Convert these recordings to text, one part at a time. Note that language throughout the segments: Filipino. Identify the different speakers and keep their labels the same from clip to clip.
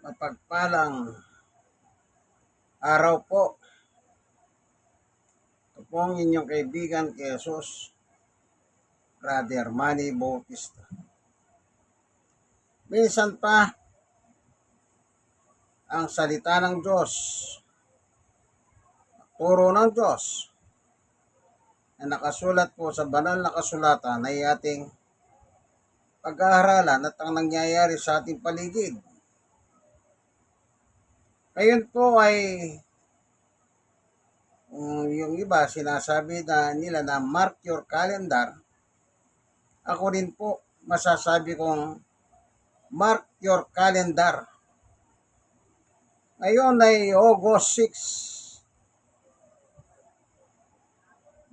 Speaker 1: mapagpalang araw po. Ito po ang inyong kaibigan kay Jesus, Brother Manny Bautista. Minsan pa, ang salita ng Diyos, turo ng Diyos, na nakasulat po sa banal na kasulatan ay ating pag-aaralan at ang nangyayari sa ating paligid. Ngayon po ay um, yung iba sinasabi na nila na mark your calendar. Ako rin po masasabi kong mark your calendar. Ngayon ay August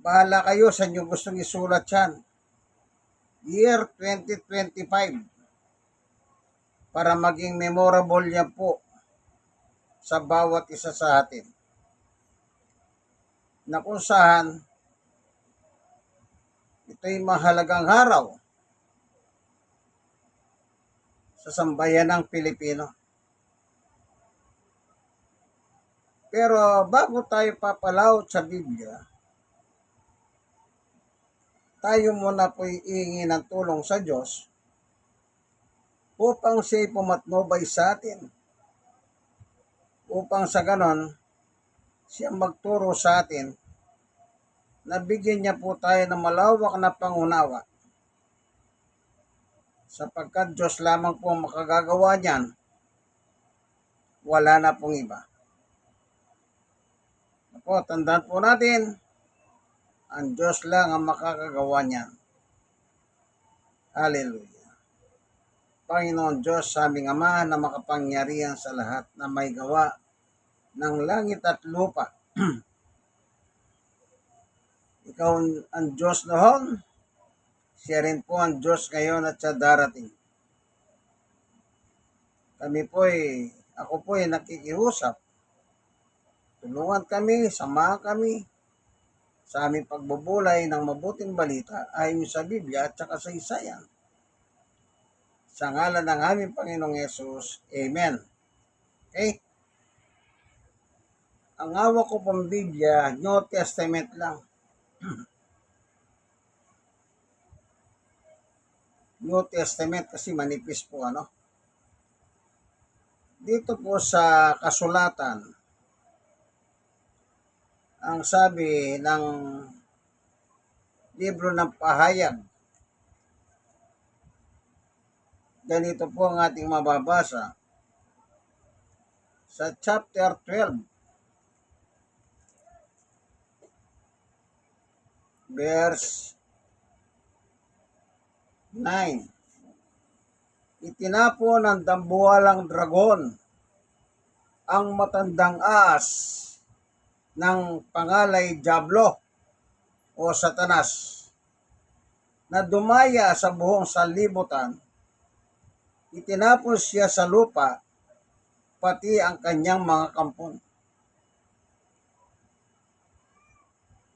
Speaker 1: 6. Bahala kayo sa inyo gustong isulat yan. Year 2025. Para maging memorable yan po sa bawat isa sa atin. Na kung saan ito'y mahalagang araw sa sambayan ng Pilipino. Pero bago tayo papalaot sa Biblia, tayo muna po iingi ng tulong sa Diyos upang siya'y pumatnubay sa atin. Upang sa ganon, siya magturo sa atin na bigyan niya po tayo ng malawak na pangunawa. Sapagkat Diyos lamang po ang makagagawa niyan, wala na pong iba. Po, tandaan po natin, ang Diyos lang ang makakagawa niyan. Hallelujah. Panginoon Diyos, aming Ama na makapangyarihan sa lahat na may gawa ng langit at lupa. Ikaw ang Diyos noon, siya rin po ang Diyos ngayon at sa darating. Kami po ay, ako po ay nakikiusap Tulungan kami, samahan kami sa aming pagbubulay ng mabuting balita ayon sa Biblia at saka sa Isayan. Sa ngalan ng aming Panginoong Yesus, Amen. Okay? Ang hawak ko pong Biblia, New Testament lang. New Testament kasi manipis po ano. Dito po sa kasulatan, ang sabi ng libro ng pahayag. Ganito po ang ating mababasa. Sa chapter 12 verse 9 Itinapo ng dambuhalang dragon ang matandang as ng pangalay Diablo o Satanas na dumaya sa buong sanlibutan, itinapos siya sa lupa pati ang kanyang mga kampon.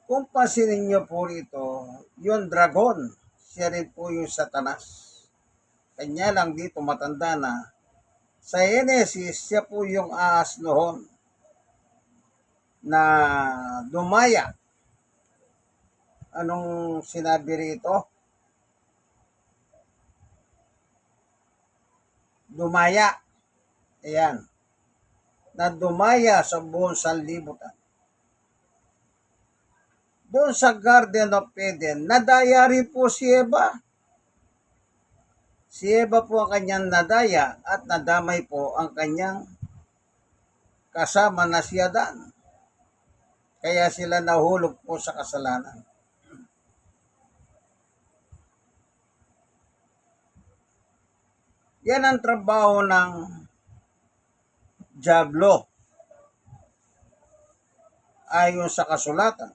Speaker 1: Kung pasinin niyo po rito, yung dragon, siya rin po yung satanas. Kanya lang dito matanda na. Sa Genesis, siya po yung ahas noon na dumaya. Anong sinabi rito? Dumaya. Ayan. Na dumaya sa buong sanlibutan. Doon sa Garden of Eden, nadaya rin po si Eva. Si Eva po ang kanyang nadaya at nadamay po ang kanyang kasama na si Adan. Kaya sila nahulog po sa kasalanan. Yan ang trabaho ng Diablo. Ayon sa kasulatan.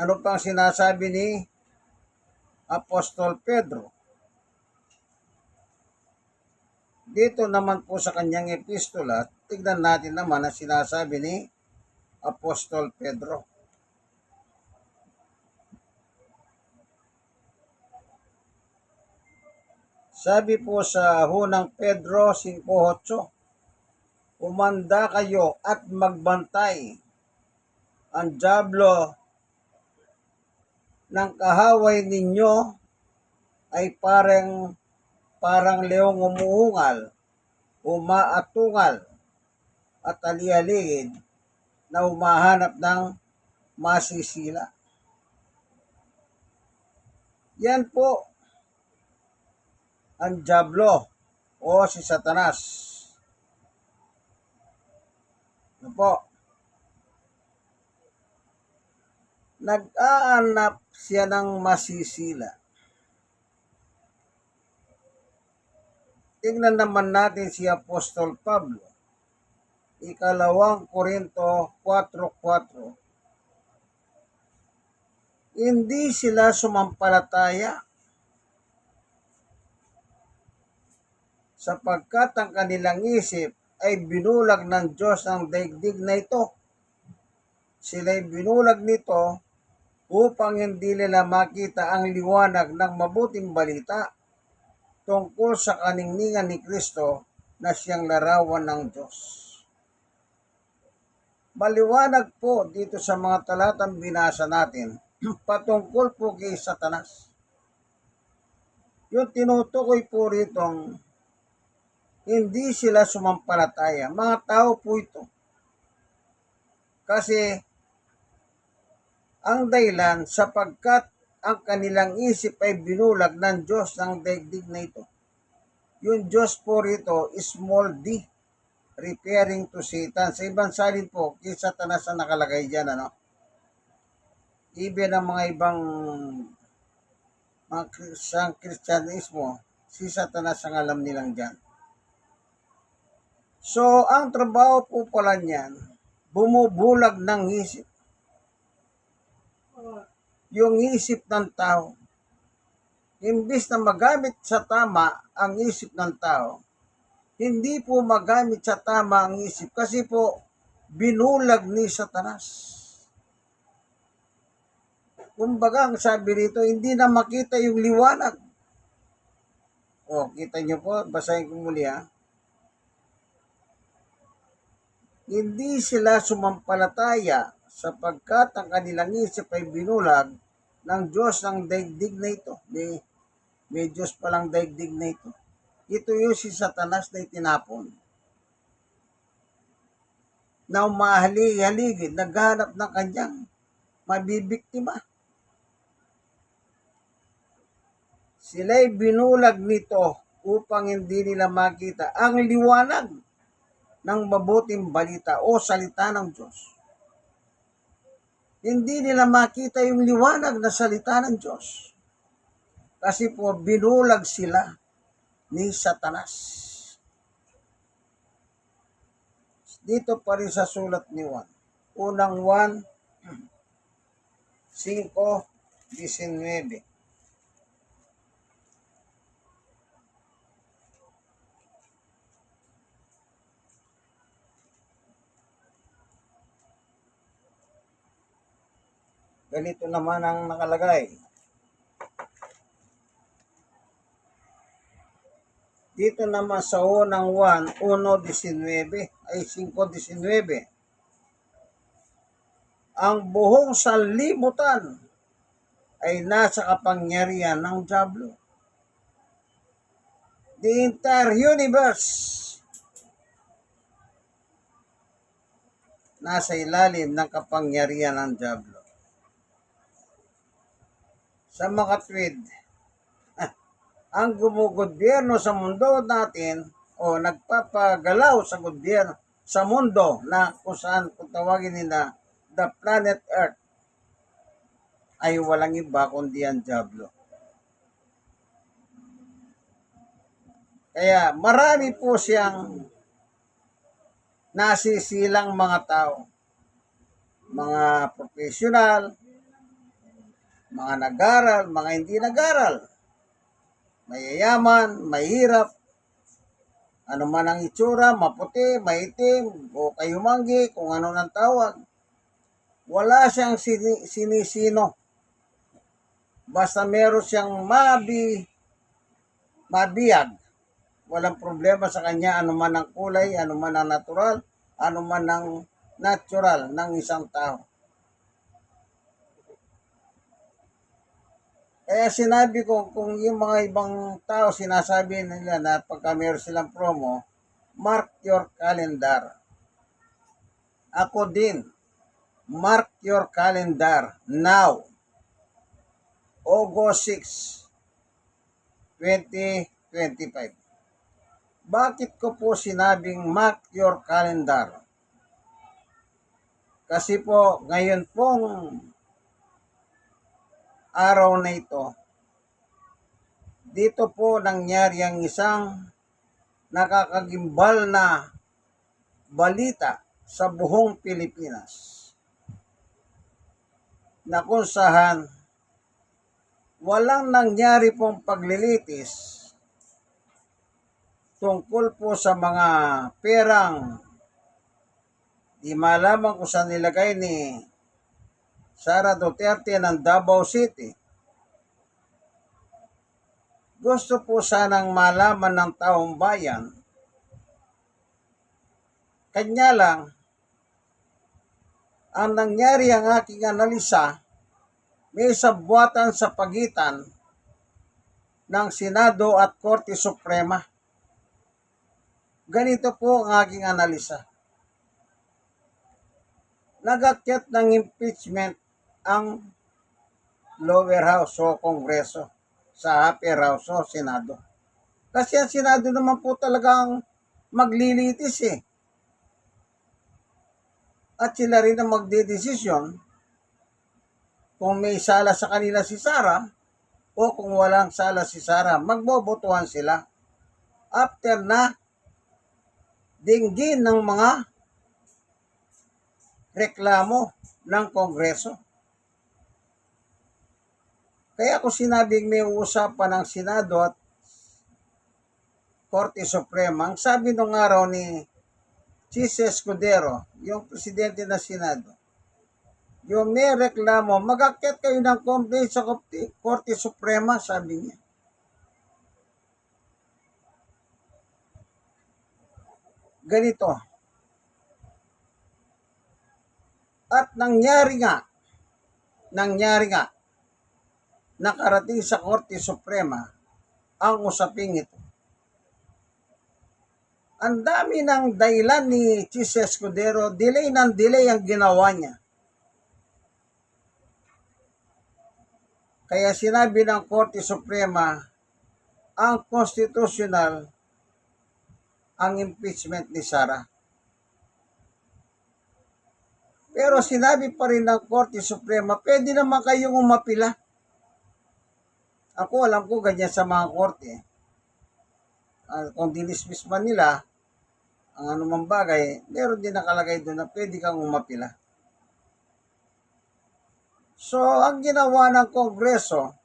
Speaker 1: Ano pang sinasabi ni Apostol Pedro? Dito naman po sa kanyang epistola, tignan natin naman ang sinasabi ni Apostol Pedro. Sabi po sa hunang Pedro 5.8, Umanda kayo at magbantay. Ang Diablo ng kahaway ninyo ay parang parang leong umuungal, umaatungal at alialigid na umahanap ng masisila. Yan po ang Diablo o si Satanas. Ano po? Nag-aanap siya ng masisila. Tingnan naman natin si Apostol Pablo. Ikalawang Korinto 4.4 Hindi sila sumampalataya sapagkat ang kanilang isip ay binulag ng Diyos ang daigdig na ito. Sila'y binulag nito upang hindi nila makita ang liwanag ng mabuting balita tungkol sa kaningningan ni Kristo na siyang larawan ng Diyos. Maliwanag po dito sa mga talatang binasa natin patungkol po kay Satanas. Yung tinutukoy po ritong hindi sila sumampalataya. Mga tao po ito. Kasi ang dahilan sapagkat ang kanilang isip ay binulag ng Diyos ng daigdig na ito. Yung Diyos po rito small d, referring to Satan. Sa ibang salin po, kay Satanas ang nakalagay dyan, ano? Even ang mga ibang mga sa si Satanas ang alam nilang dyan. So, ang trabaho po pala niyan, bumubulag ng isip. Yung isip ng tao. Imbis na magamit sa tama ang isip ng tao, hindi po magamit sa tama ang isip kasi po binulag ni Satanas. Kumbaga, ang sabi rito, hindi na makita yung liwanag. O, kita nyo po, basahin ko muli ha. Hindi sila sumampalataya sapagkat ang kanilang isip ay binulag ng Diyos ng daigdig na ito. May, may Diyos palang daigdig na ito. Ito yung si Satanas na itinapon. Na umahali-haligid, naghanap ng kanyang mabibiktima. Sila'y binulag nito upang hindi nila makita ang liwanag ng mabuting balita o salita ng Diyos. Hindi nila makita yung liwanag na salita ng Diyos. Kasi po binulag sila ni Satanas. Dito pa rin sa sulat ni Juan. Unang 1, 5, 19. Ganito naman ang nakalagay. Dito naman sa unang 1, 1.19 ay 5.19. Ang buhong sanlibutan ay nasa kapangyarihan ng Diablo. The entire universe nasa ilalim ng kapangyarihan ng Diablo sa mga tweed. Ang gumugobyerno sa mundo natin o nagpapagalaw sa gobyerno sa mundo na kung saan kung tawagin nila the planet Earth ay walang iba kundi ang Diablo. Kaya marami po siyang nasisilang mga tao. Mga profesional, mga nag-aral, mga hindi nag-aral. Mayayaman, mahirap, ano man ang itsura, maputi, maitim, o kayumanggi, kung ano nang tawag. Wala siyang sini, sinisino. Basta meron siyang mabi mabiyag. Walang problema sa kanya anuman ang kulay, anuman ang natural, anuman ang natural ng isang tao. Kaya sinabi ko, kung yung mga ibang tao sinasabi nila na pagka meron silang promo, mark your calendar. Ako din, mark your calendar now. August 6, 2025. Bakit ko po sinabing mark your calendar? Kasi po, ngayon pong araw na ito, dito po nangyari ang isang nakakagimbal na balita sa buong Pilipinas na kung saan walang nangyari pong paglilitis tungkol po sa mga perang. Di malaman kung saan nilagay ni Sara Duterte ng Davao City. Gusto po sanang malaman ng taong bayan. Kanya lang, ang nangyari ang aking analisa, may sabwatan sa pagitan ng Senado at Korte Suprema. Ganito po ang aking analisa. Nagakyat ng impeachment ang lower house o kongreso sa upper house o senado. Kasi ang senado naman po talagang maglilitis eh. At sila rin ang magdedesisyon kung may sala sa kanila si Sara o kung walang sala si Sara. Magbobotohan sila after na dinggin ng mga reklamo ng Kongreso. Kaya ako sinabing may uusapan ng Senado at Korte Suprema, ang sabi nung araw ni Chis Escudero, yung presidente ng Senado, yung may reklamo, magakyat kayo ng complaint sa Korte Suprema, sabi niya. Ganito. At nangyari nga, nangyari nga, nakarating sa Korte Suprema ang usaping ito. Ang dami ng dahilan ni Chis Escudero, delay ng delay ang ginawa niya. Kaya sinabi ng Korte Suprema, ang constitutional ang impeachment ni Sara. Pero sinabi pa rin ng Korte Suprema, pwede naman kayong umapila. Ako alam ko ganyan sa mga korte. Uh, kung dinismiss man nila ang anumang bagay, meron din nakalagay doon na pwede kang umapila. So, ang ginawa ng Kongreso,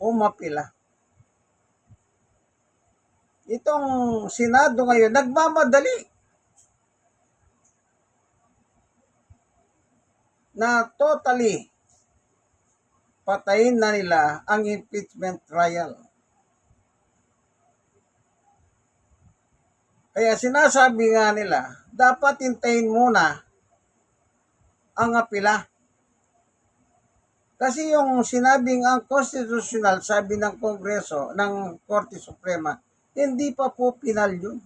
Speaker 1: umapila. Itong Senado ngayon, nagmamadali na totally patayin na nila ang impeachment trial. Kaya sinasabi nga nila, dapat hintayin muna ang apila. Kasi yung sinabing ang constitutional, sabi ng Kongreso, ng Korte Suprema, hindi pa po pinal yun.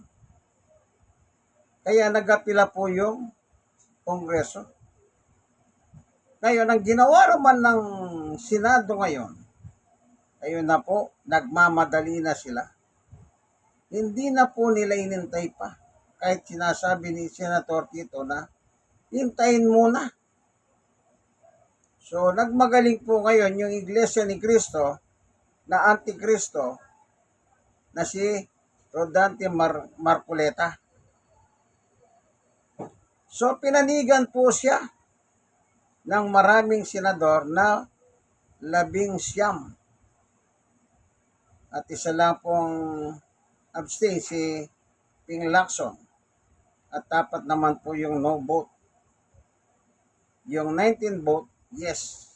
Speaker 1: Kaya nagapila po yung Kongreso. Ngayon, ang ginawa naman ng Senado ngayon, ayun na po, nagmamadali na sila. Hindi na po nila inintay pa. Kahit sinasabi ni Senator Tito na hintayin muna. So, nagmagaling po ngayon yung Iglesia ni Cristo na Antikristo na si Rodante Mar Marculeta. So, pinanigan po siya ng maraming senador na labing siyam. At isa lang pong abstain si Ping Lacson. At dapat naman po yung no vote. Yung 19 vote, yes.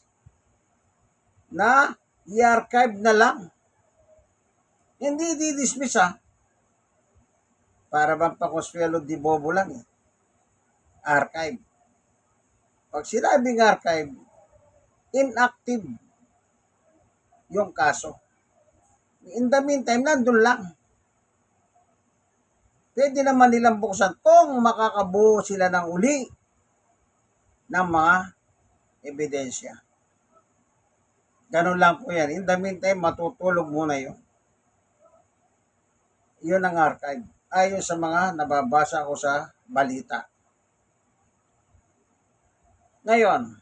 Speaker 1: Na i-archive na lang Hindi di-dismiss ha. Para bang pakuswelo di bobo lang eh. Archive. Pag sinabing archive, inactive yung kaso. In the meantime, nandun lang. Pwede naman nilang buksan kung makakabuo sila ng uli ng mga ebidensya. Ganun lang po yan. In the meantime, matutulog muna yun. Yun ang archive. Ayon sa mga nababasa ko sa balita. Ngayon,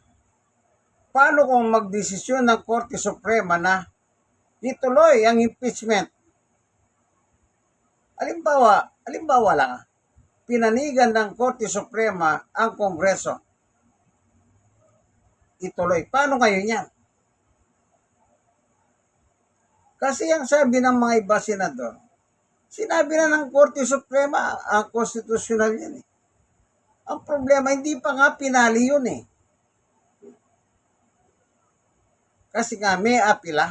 Speaker 1: paano kung magdesisyon ng Korte Suprema na ituloy ang impeachment? Alimbawa, alimbawa lang, ah, pinanigan ng Korte Suprema ang Kongreso. Ituloy. Paano ngayon yan? Kasi ang sabi ng mga iba senador, sinabi na ng Korte Suprema, ang konstitusyonal yan eh. Ang problema, hindi pa nga pinali yun eh. Kasi nga may apila.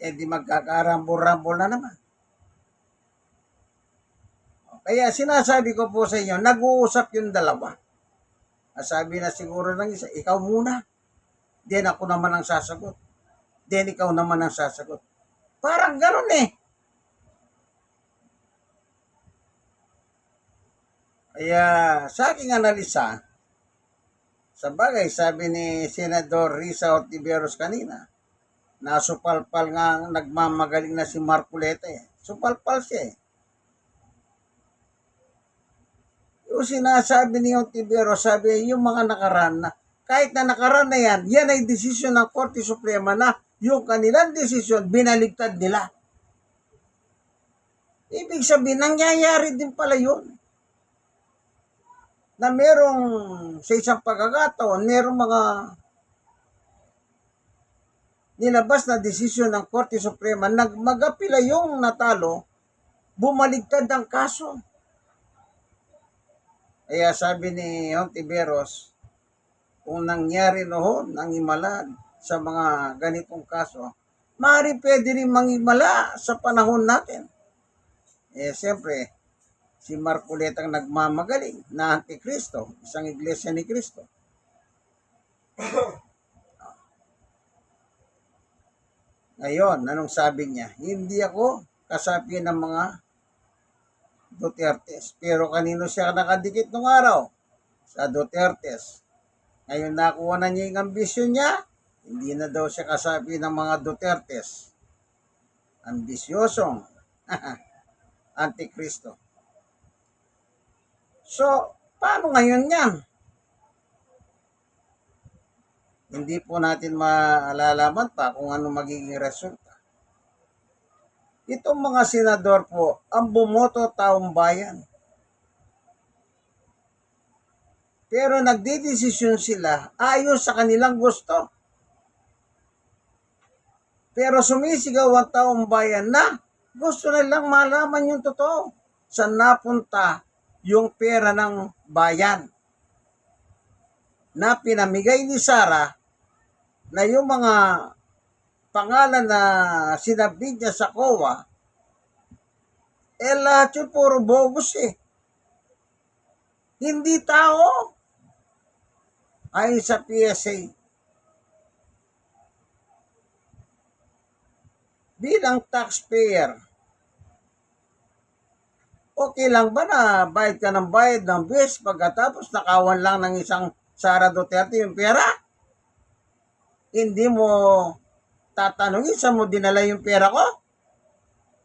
Speaker 1: Eh di magkakarambol-rambol na naman. Kaya sinasabi ko po sa inyo, nag-uusap yung dalawa. Sabi na siguro ng isa, ikaw muna. Then ako naman ang sasagot. Then ikaw naman ang sasagot. Parang ganun eh. Kaya sa aking analisa, sa bagay, sabi ni Senador Risa Ortiveros kanina, nasupalpal nga nagmamagaling na si Marculeta eh. Supalpal siya eh. Yung sinasabi ni Ortiveros, sabi yung mga nakaraan na, kahit na nakaraan na yan, yan ay desisyon ng Korte Suprema na yung kanilang desisyon, binaligtad nila. Ibig sabihin, nangyayari din pala yun na merong sa isang pagkakataon, merong mga nilabas na desisyon ng Korte Suprema, nagmagapila yung natalo, bumaligtad ang kaso. Kaya sabi ni Hontiveros, kung nangyari noon ang himala sa mga ganitong kaso, maaari pwede rin mangimala sa panahon natin. Eh, siyempre, si Marcoleta ang nagmamagaling na antikristo, isang iglesia ni Kristo. Ngayon, anong sabi niya? Hindi ako kasapi ng mga Dutertes. Pero kanino siya nakadikit nung araw? Sa Dutertes. Ngayon nakuha na niya yung ambisyon niya, hindi na daw siya kasapi ng mga Dutertes. Ambisyosong antikristo. So, paano ngayon yan? Hindi po natin maalalaman pa kung ano magiging resulta. Itong mga senador po, ang bumoto taong bayan. Pero nagdidesisyon sila ayon sa kanilang gusto. Pero sumisigaw ang taong bayan na gusto nilang malaman yung totoo. Saan napunta yung pera ng bayan na pinamigay ni Sara na yung mga pangalan na sinabid niya sa COA, eh lahat yun puro bogus eh. Hindi tao. Ayon sa PSA. Bilang taxpayer, okay lang ba na bayad ka ng bayad ng bis pagkatapos nakawan lang ng isang Sara Duterte yung pera? Hindi mo tatanungin sa mo dinala yung pera ko?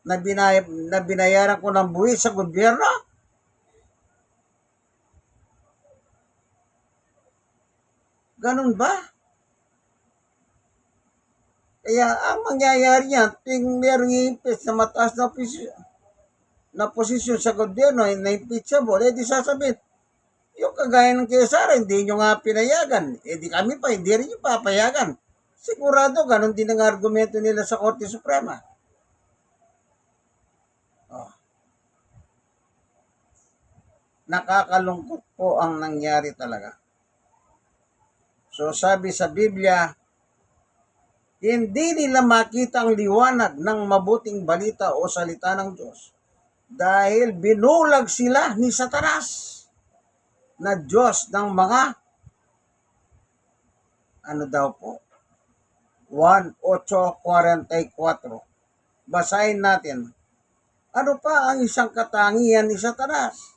Speaker 1: Na, binay, na binayaran ko ng buwis sa gobyerno? Ganun ba? Kaya ang mangyayari yan, ting merong impes na mataas na posisyon, na posisyon sa gobyerno ay na-impeachable, eh di sasabihin, yung kagaya ng Sara, hindi nyo nga pinayagan. Eh di kami pa, hindi rin yung papayagan. Sigurado, ganun din ang argumento nila sa Korte Suprema. Oh. Nakakalungkot po ang nangyari talaga. So sabi sa Biblia, Hindi nila makita ang liwanag ng mabuting balita o salita ng Diyos dahil binulag sila ni Satanas na Diyos ng mga ano daw po 1.8.44 Basahin natin. Ano pa ang isang katangian ni Satanas?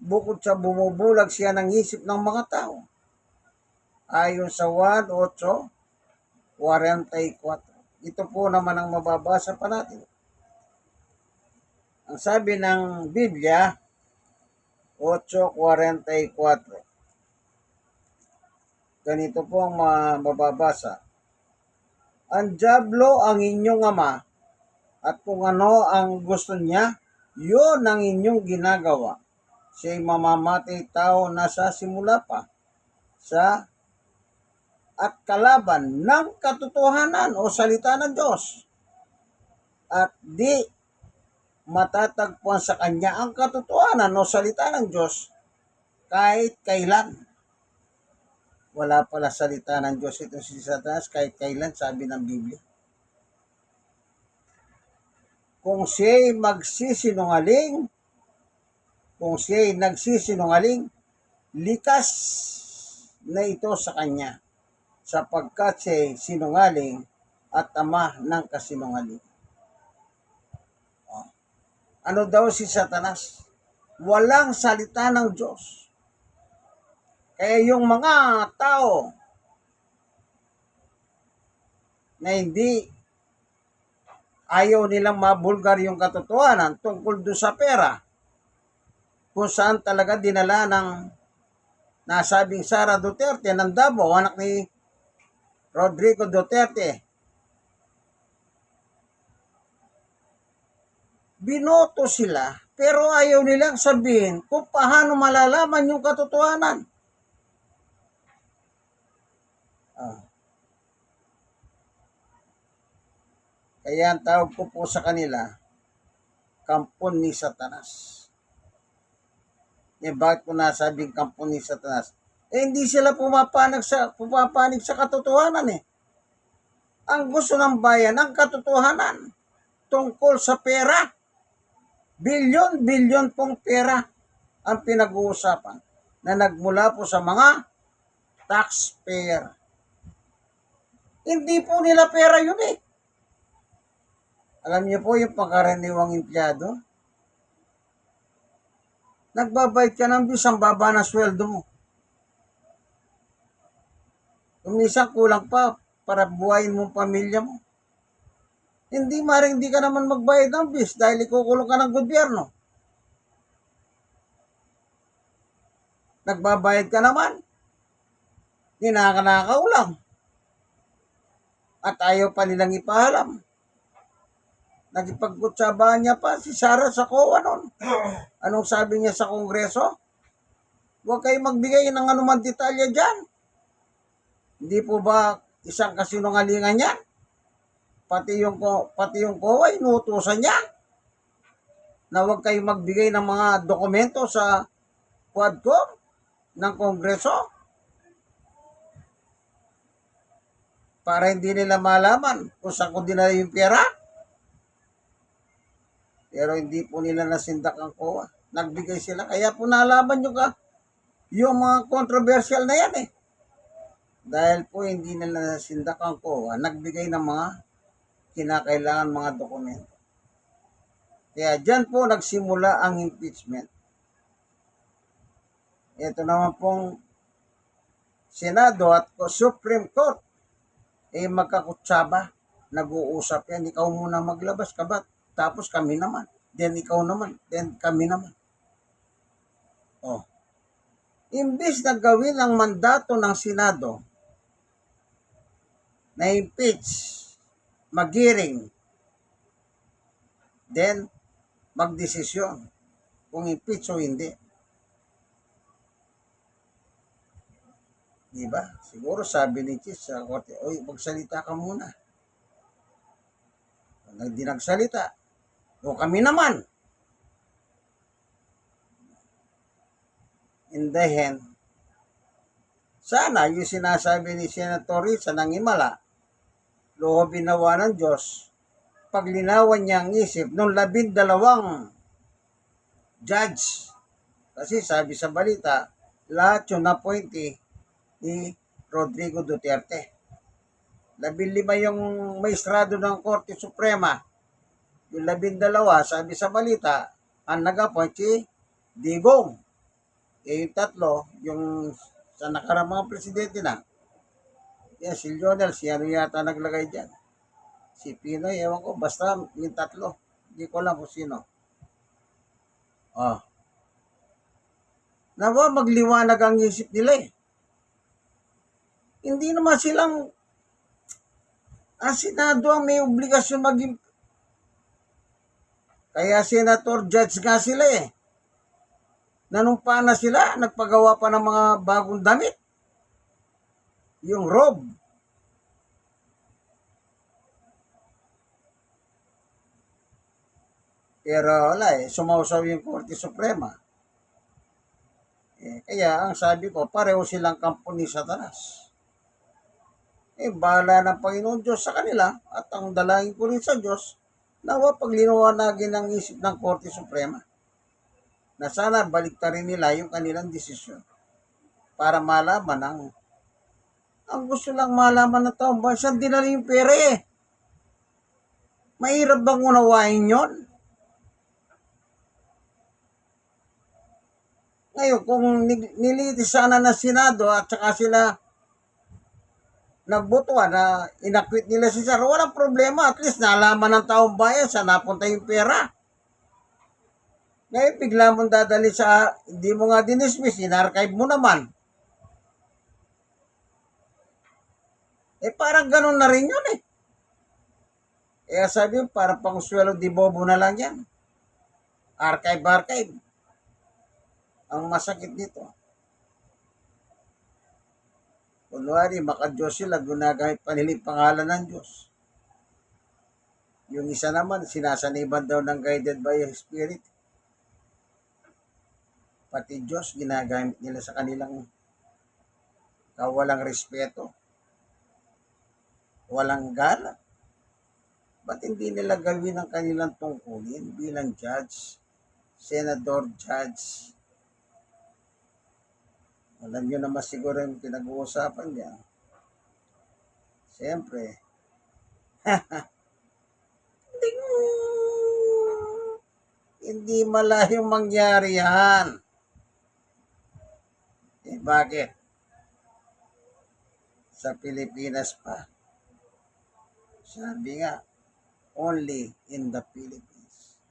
Speaker 1: Bukod sa bumubulag siya ng isip ng mga tao. Ayon sa 1.8.44. Ito po naman ang mababasa pa natin. Ang sabi ng Biblia, 8.44. Ganito po ang mababasa. Ang Diablo ang inyong ama at kung ano ang gusto niya, yun ang inyong ginagawa. Siya'y mamamatay tao na sa simula pa sa at kalaban ng katotohanan o salita ng Diyos. At di matatagpuan sa kanya ang katotohanan o salita ng Diyos kahit kailan. Wala pala salita ng Diyos ito si Satanas kahit kailan, sabi ng Biblia. Kung siya'y magsisinungaling, kung siya'y nagsisinungaling, likas na ito sa kanya sapagkat siya'y sinungaling at ama ng kasinungaling. Ano daw si Satanas? Walang salita ng Diyos. Kaya yung mga tao na hindi ayaw nilang mabulgar yung katotohanan tungkol doon sa pera, kung saan talaga dinala ng nasabing Sara Duterte ng Davao, anak ni Rodrigo Duterte. Binoto sila, pero ayaw nilang sabihin kung paano malalaman yung katotohanan. Ah. Kaya ang tawag ko po sa kanila, kampon ni Satanas. Eh, bakit ko nasabing kampon ni Satanas? Eh, hindi sila pumapanig sa, pumapanig sa katotohanan eh. Ang gusto ng bayan, ang katotohanan tungkol sa pera. Bilyon, bilyon pong pera ang pinag-uusapan na nagmula po sa mga taxpayer. Hindi po nila pera yun eh. Alam niyo po yung pangkaraniwang empleyado? Nagbabayad ka ng bis, ang baba ng sweldo mo. Kung kulang pa para buhayin mo pamilya mo. Hindi maring hindi ka naman magbayad ng bis dahil ikukulong ka ng gobyerno. Nagbabayad ka naman. Ninakanakaw lang. At ayaw pa nilang ipahalam. Nagipagkutsabahan niya pa si Sara sa COA noon. Anong sabi niya sa Kongreso? Huwag kayo magbigay ng anuman detalye dyan. Hindi po ba isang kasinungalingan niya? Pati yung, pati yung COA, inuutosan niya na huwag kayo magbigay ng mga dokumento sa Quadcom ng Kongreso para hindi nila malaman kung saan ko dinala yung pera. Pero hindi po nila nasindak ang COA. Nagbigay sila. Kaya po nalaman nyo ka yung mga controversial na yan eh. Dahil po hindi nila nasindak ang COA, nagbigay ng mga kinakailangan mga dokumento. Kaya dyan po nagsimula ang impeachment. Ito naman pong Senado at Supreme Court eh magkakutsaba, nag-uusap yan, ikaw muna maglabas ka ba? Tapos kami naman. Then ikaw naman. Then kami naman. Oh. Imbis na gawin ang mandato ng Senado na impeach, magiring, then magdesisyon kung impeach o hindi. Diba? Siguro sabi ni Chis sa korte, oy, magsalita ka muna. Hindi nagsalita. O kami naman. In the end, sana yung sinasabi ni Senator Risa ng Himala loobin nawa ng Diyos, paglinawan niya ang isip ng labindalawang judge. Kasi sabi sa balita, lahat yung appointee ni Rodrigo Duterte. Labinlima yung maestrado ng Korte Suprema. Yung labindalawa, sabi sa balita, ang nag-appoint si Digong. Eh, yung tatlo, yung sa nakarang mga presidente na, yan, si Lionel, si ano yata naglagay dyan. Si Pinoy, ewan ko, basta yung tatlo. Hindi ko alam kung sino. Oh. Nawa, magliwanag ang isip nila eh. Hindi naman silang ang Senado ang may obligasyon maging kaya senator judge nga sila eh. Nanumpa na sila, nagpagawa pa ng mga bagong damit. Yung robe. Pero wala eh, sumausaw yung Korte Suprema. Eh, kaya ang sabi ko, pareho silang kampo ni Satanas. Eh, bahala ng Panginoon Diyos sa kanila at ang dalangin ko rin sa Diyos, nawa paglinawanagin ng isip ng Korte Suprema na sana baliktarin nila yung kanilang desisyon para malaman ang ang gusto lang malaman ng taong bayan, saan dinala yung pera eh. Mahirap bang unawain yon? Ngayon, kung ni- nilitis sana ng Senado at saka sila nagbotohan na inakwit nila si Sara, walang problema. At least nalaman ng taong bayan saan napunta yung pera. Ngayon, bigla mong dadali sa, hindi mo nga dinismiss, in-archive mo naman. Eh, parang ganun na rin yun eh. Kaya sabi mo, parang pang swelo di bobo na lang yan. Archive, archive. Ang masakit dito. Kunwari, maka-Diyos sila, gunagamit pa nila yung pangalan ng Diyos. Yung isa naman, sinasaniban daw ng guided by the Spirit. Pati Diyos, ginagamit nila sa kanilang kawalang respeto. Walang gala. Ba't hindi nila gawin ang kanilang tungkulin bilang judge, senador, judge? Alam nyo naman siguro yung pinag-uusapan niya. Siyempre, hindi, hindi malayong mangyari yan. Eh, bakit? Sa Pilipinas pa. Sabi nga, only in the Philippines.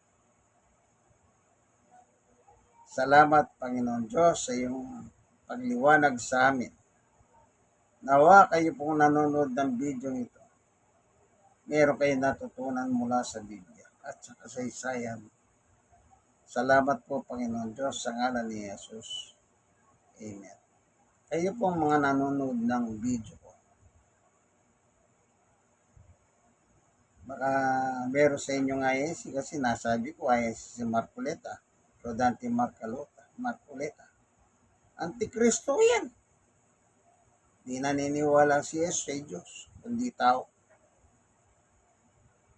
Speaker 1: Salamat, Panginoon Diyos, sa iyong pagliwanag sa amin. Nawa kayo pong nanonood ng video ito. Meron kayo natutunan mula sa Biblia at sa kasaysayan. Salamat po, Panginoon Diyos, sa ngalan ni Jesus. Amen. Kayo pong mga nanonood ng video ko. Baka meron sa inyo nga ISC kasi nasabi ko ISC si Marcoleta. Rodante Marcoleta. Marcoleta. Antikristo yan. Di naniniwala si Jesus sa Diyos, kundi tao.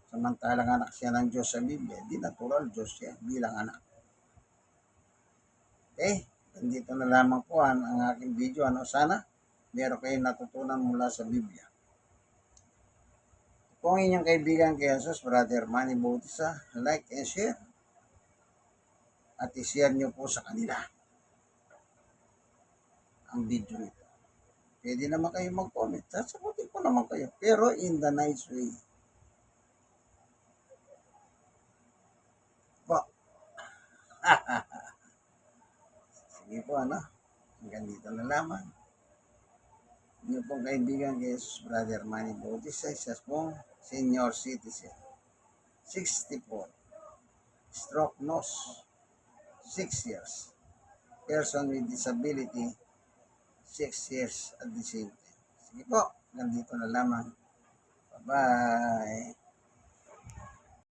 Speaker 1: Samantalang anak siya ng Diyos sa Biblia, di natural Diyos siya bilang anak. Okay, nandito na lamang po ang, ang aking video. Ano sana? Meron kayong natutunan mula sa Biblia. Kung inyong kaibigan kay Jesus, Brother Manny Bautista, like and share. At i-share nyo po sa kanila ang video nito. Pwede naman kayo mag-comment. Sasagutin ko naman kayo. Pero in the nice way. Po. Sige po, ano? Hanggang dito na lamang. Inyo pong kaibigan kay Jesus, Brother Manny Bautista, isa pong senior citizen. 64. Stroke nose. 6 years. Person with disability, 6 years at the same time. Sige po, hanggang dito na lamang. Bye-bye.